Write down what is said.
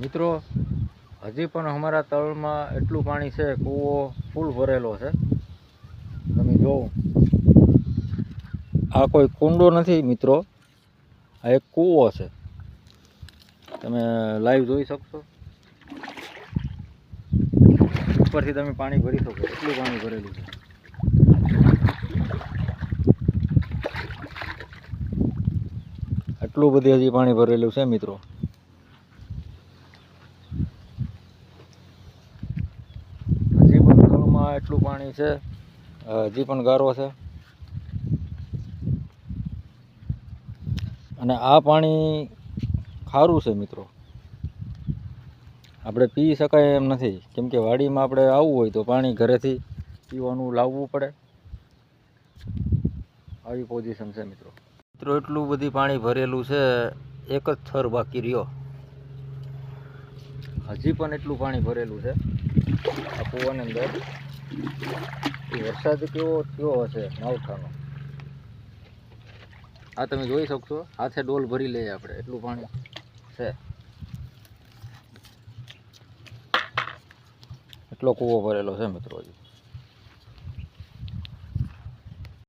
મિત્રો, હજી પણ અમારા તળમાં એટલું પાણી છે, કૂવો ફૂલ ભરેલો છે. તમે જોવો. આ કોઈ કુંડો નથી મિત્રો, આ એક કૂવો છે. તમે લાઈવ જોઈ શકશો. ઉપરથી તમે પાણી ભરી શકો, એટલું પાણી ભરેલું છે. એટલું બધી હજી પાણી ભરેલું છે મિત્રો હજી પણ એટલું પાણી છે હજી પણ ગારો છે. અને આ પાણી ખારું છે મિત્રો. આપણે પી શકાય એમ નથી. કેમ કે વાડીમાં આપણે આવવું હોય તો પાણી ઘરેથી પીવાનું લાવવું પડે. આવી પોઝિશન છે મિત્રો. મિત્રો, એટલું બધી પાણી ભરેલું છે, એક જ થર બાકી રહ્યો. હજી પણ એટલું પાણી ભરેલું છે. આ કૂવાની અંદર. વરસાદ કેવો થયો હશે માવઠાનો? આ તમે જોઈ શકશો, હાથે ડોલ ભરી લઈએ આપણે, એટલું પાણી છે. એટલો કૂવો ભરેલો છે મિત્રો હજી.